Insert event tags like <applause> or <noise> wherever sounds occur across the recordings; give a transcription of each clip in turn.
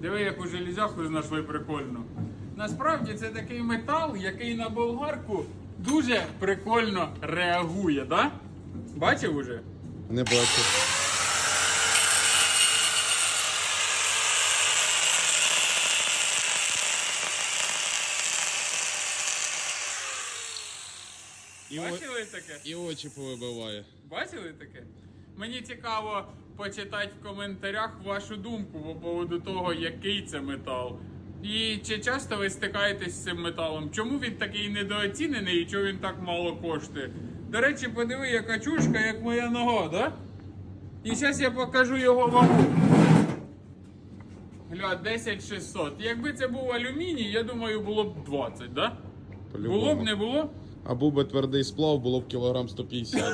Диви, яку железяку знайшли прикольну. Насправді це такий метал, який на болгарку дуже прикольно реагує, да? Бачив уже? Не бачу. І, о- Бачили таке? і очі повибиває. Бачили таке? Мені цікаво почитати в коментарях вашу думку по поводу того, який це метал. І чи часто ви стикаєтесь з цим металом? Чому він такий недооцінений і чому він так мало коштує? До речі, подиви, яка чушка, як моя нога, да? І зараз я покажу його вагу. Гля, 10600. Якби це був алюміній, я думаю, було б 20, да? По-любому. Було б, не було? А був би твердий сплав, було б кілограм 150.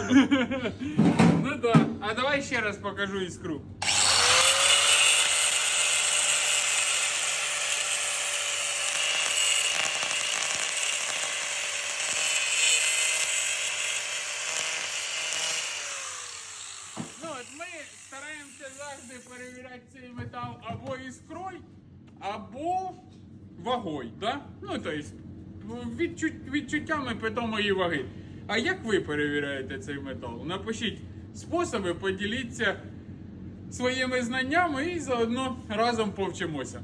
<laughs> А давай ще раз покажу іскру. Ну, от ми стараємося завжди перевіряти цей метал або іскрою, або вагою, да? Ну, тобто, відчут, відчуттями питомої ваги. А як ви перевіряєте цей метал? Напишіть способи, поділіться своїми знаннями і заодно разом повчимося.